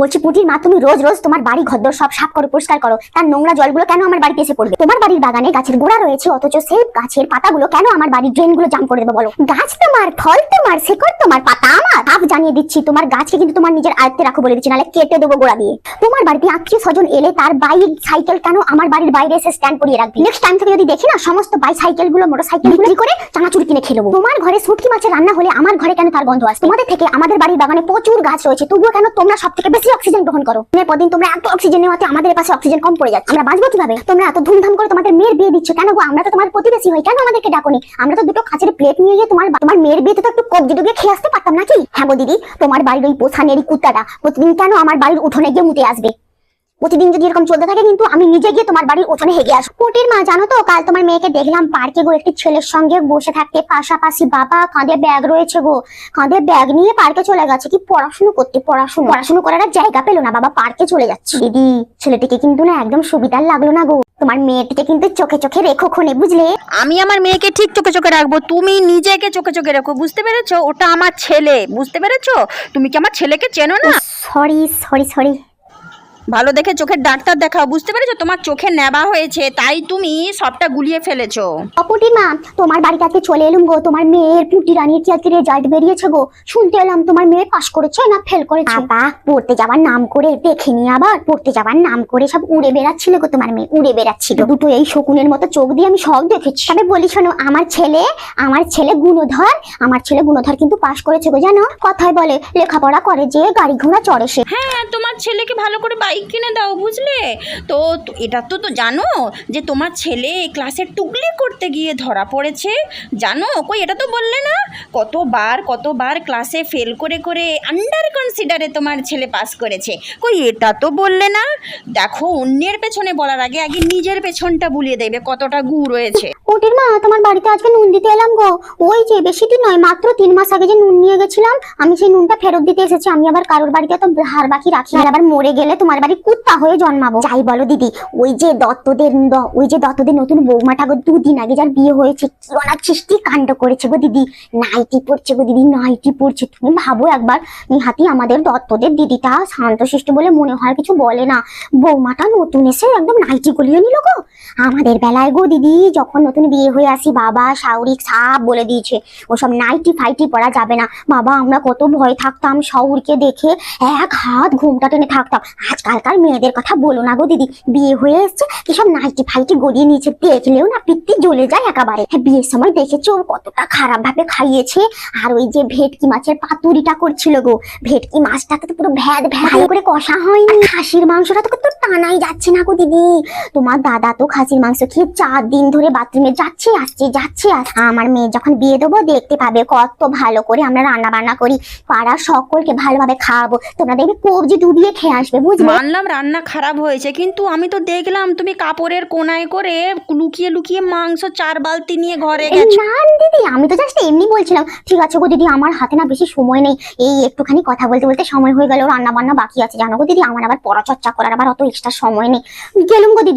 বলছি পুটির মা তুমি রোজ রোজ তোমার বাড়ি ঘরদোর সব সাফ করো পরিষ্কার করো। তার নোংরা জলগুলো কেন আমার বাড়িতে এসে পড়বে? তোমার বাড়ির বাগানে গাছের গোড়া রয়েছে অথচ সেই গাছের পাতাগুলো কেন আমার বাড়ির ড্রেনগুলো জাম করে দেবে বলো? গাছ তোমার ফল তোমার শেকড় তোমার পাতা আমার। সাফ জানিয়ে দিচ্ছি তোমার গাছকে কিন্তু তোমার নিজের আয়ত্তে রাখো বলে দিচ্ছি নাহলে কেটে দেবো গোড়া দিয়ে। তোমার বাড়িতে আত্মীয় স্বজন এলে তার বাইক সাইকেল কেন আমার বাড়ির বাইরে এসে স্ট্যান্ড করিয়ে রাখবে? নেক্সট টাইম থেকে যদি দেখি না সমস্ত বাইক সাইকেলগুলো মোটর সাইকেল বিক্রি করে চানাচুর কিনে খেয়ে নেব। তোমার ঘরে শুটকি মাছের রান্না হলে আমার ঘরে কেন তার গন্ধ আসে তোমাদের থেকে আমাদের বাড়ির বাগানে প্রচুর গাছ রয়েছে তবুও কেন তোমরা সব থেকে বেশি অক্সিজেন গ্রহণ করো। দিনের পর দিন তোমরা এত অক্সিজেন নেওয়াতে আমাদের পাশে অক্সিজেন কম পড়ে যাচ্ছে। আমরা বাঁচবো কীভাবে? তোমরা এত ধুমধাম করে তোমাদের মেয়ের বিয়ে দিচ্ছ কেন গো? আমরা তো তোমার প্রতিবেশী হই, কেন আমাদেরকে ডাকনি আমরা তো দুটো খাঁচের প্লেট নিয়ে গিয়ে তোমার তোমার মেয়ের বিয়েতে তো একটু কবজি ডুবিয়ে খেয়ে আসতে পারতাম নাকি? হ্যাঁ গো দিদি, তোমার বাড়ির ওই পোষানের কুত্তাটা। প্রতিদিন কেন আমার বাড়ির উঠোনে গিয়ে মুতে আসবে? প্রতিদিন যদি এরকম চলতে থাকে কিন্তু আমি নিজে গিয়ে তোমার বাড়ির উঠোনে হেগে আসব। কোটির মা জানো তো? কাল তোমার মেয়েকে দেখলাম পার্কে গো একটি ছেলের সঙ্গে বসে থাকতে। পাশাপাশি বাবা কাঁধে ব্যাগ রয়েছে গো। কাঁধে ব্যাগ নিয়ে পার্কে চলে গেছে। কি পড়াশুনো করতে পড়াশুনো। পড়াশুনো করার জায়গা পেল না। বাবা পার্কে চলে যাচ্ছে। দিদি ছেলেটিকে কিন্তু না একদম সুবিধার লাগল না গো। তোমার মেয়েটিকে কিন্তু চোখে চোখে রেখো খনে বুঝলে? আমি আমার মেয়েকে ঠিক চোখে চোখে রাখব। তুমি নিজেকে চোখে চোখে রাখো। বুঝতে পেরেছ? ওটা আমার ছেলে। বুঝতে পেরেছ? তুমি কি আমার ছেলেকে চেনো না? সরি সরি সরি ভালো দেখে চোখের ডাক্তার দেখাও। বুঝতে পেরেছ? তোমার চোখে নেবা হয়েছে তাই তুমি সবটা গুলিয়ে ফেলেছো। অপুটির মা তোমার বাড়িতে আজকে চলে এলুম গো। তোমার মেয়ের পুটি রানীর কি আজকে রেজাল্ট বেরিয়েছে গো। শুনতে এলাম তোমার মেয়ে পাশ করেছে না ফেল করেছে? বাবা পড়তে যাওয়ার নাম করে দেখিনি আবার। পড়তে যাওয়ার নাম করে সব উড়ে বেড়াচ্ছিল গো তোমার মেয়ে উড়ে বেড়াচ্ছিল। দুটো এই শকুনের মতো চোখ দিয়ে আমি সব দেখেছি। তবে বলি শোনো আমার ছেলে আমার ছেলে গুণধর আমার ছেলে গুণধর কিন্তু পাশ করেছে গো জানো? কথায় বলে লেখাপড়া করে যে গাড়ি ঘোড়া চড়ে সে। হ্যাঁ তোমার ছেলেকে ভালো করে বাইক কিনে দাও, বুঝলে? তো এটা তো তো জানো যে তোমার ছেলে ক্লাসে টুকলি করতে গিয়ে ধরা পড়েছে। জানো? কই, এটা তো বললে না? কতবার কতবার ক্লাসে ফেল করে করে আন্ডার কনসিডারে তোমার ছেলে পাস করেছে। কই, এটা তো বললে না? দেখো, অন্যের পেছনে বলার আগে আগে নিজের পেছনটা বুলিয়ে দেবে, কতটা গু রয়েছে। পুটির মা, তোমার বাড়িতে আজকে নুন দিতে এলাম গো। ওই যে, বেশি দিন নয়, মাত্র তিন মাস আগে যে নুন নিয়ে গেছিলাম, আমি সেই নুনটা ফেরত দিতে এসেছি। আমি আবার কারোর বাড়িতে তো ধার বাকি রাখি আর আবার মরে গেলে তোমার বাড়ি কুত্তা হয়ে জন্মাবো। যাই বলো দিদি, ওই যে দত্তদের ওই যে দত্তদের নতুন বৌমাটা গো দুদিন আগে যার বিয়ে হয়েছে, কি অনার সৃষ্টি কাণ্ড করেছে গো দিদি? নাইটি পড়ছে গো দিদি, নাইটি পড়ছে তুমি ভাবো একবার, নিহাতি আমাদের দত্তদের দিদিটা শান্তশিষ্ট বলে মনে হয় কিছু বলে না। বৌমাটা নতুন এসে একদম নাইটি গলিয়ে নিল গো। আমাদের বেলায় গো দিদি, যখন নতুন বিয়ে হয়ে আসি, বাবা, শাউরিক সাপ বলে দিয়েছে, ওসব নাইটি ফাইটি পরা যাবে না। বাবা, আমরা কত ভয় থাকতাম শাউরকে দেখে এক হাত ঘুমটা টেনে থাকতাম। আজকালকার মেয়েদের কথা বলো না গো দিদি। বিয়ে হয়ে এসছে কি সব নাইটি ফাইটি গড়িয়ে নিয়েছে দেখলেও না পিত্তি জ্বলে যায় একেবারে। হ্যাঁ, বিয়ের সময় দেখেছ কতটা খারাপ ভাবে খাইয়েছে। আর ওই যে ভেটকি মাছের পাতুরিটা করছিল গো ভেটকি মাছটাকে তো পুরো ভ্যাদ ভ্যাদ করে কষা হয়নি। খাসির মাংসটা তো তো টানাই যাচ্ছে না গো দিদি। তোমার দাদা তো খাসির মাংস খেয়ে চার দিন ধরে বাথরুমে যাচ্ছে আসছে যাচ্ছে আমার মেয়ে যখন বিয়ে দেবো দেখতে পাবে কত ভালো করে আমরা রান্না বান্না করি। পাড়া সকলকে ভালোভাবে খাওয়াবো। তোমরা দেখবে কবজি ডুবিয়ে খেয়ে আসবে বুঝলে? মানলাম রান্না খারাপ হয়েছে কিন্তু আমি তো দেখলাম তুমি কাপড়ের কোনায় করে লুকিয়ে লুকিয়ে মাংস চার বালতি নিয়ে ঘরে গেছো। না দিদি আমি তো জাস্ট এমনি বলছিলাম ঠিক আছে গো দিদি আমার হাতে না বেশি সময় নেই। এই একটুখানি কথা বলতে বলতে সময় হয়ে গেল রান্না বান্না বাকি আছে জানো গো দিদি? আমার আবার পড়াচর্চা করার আবার অত এক্সট্রা সময় নেই। গেলুম গো দিদি।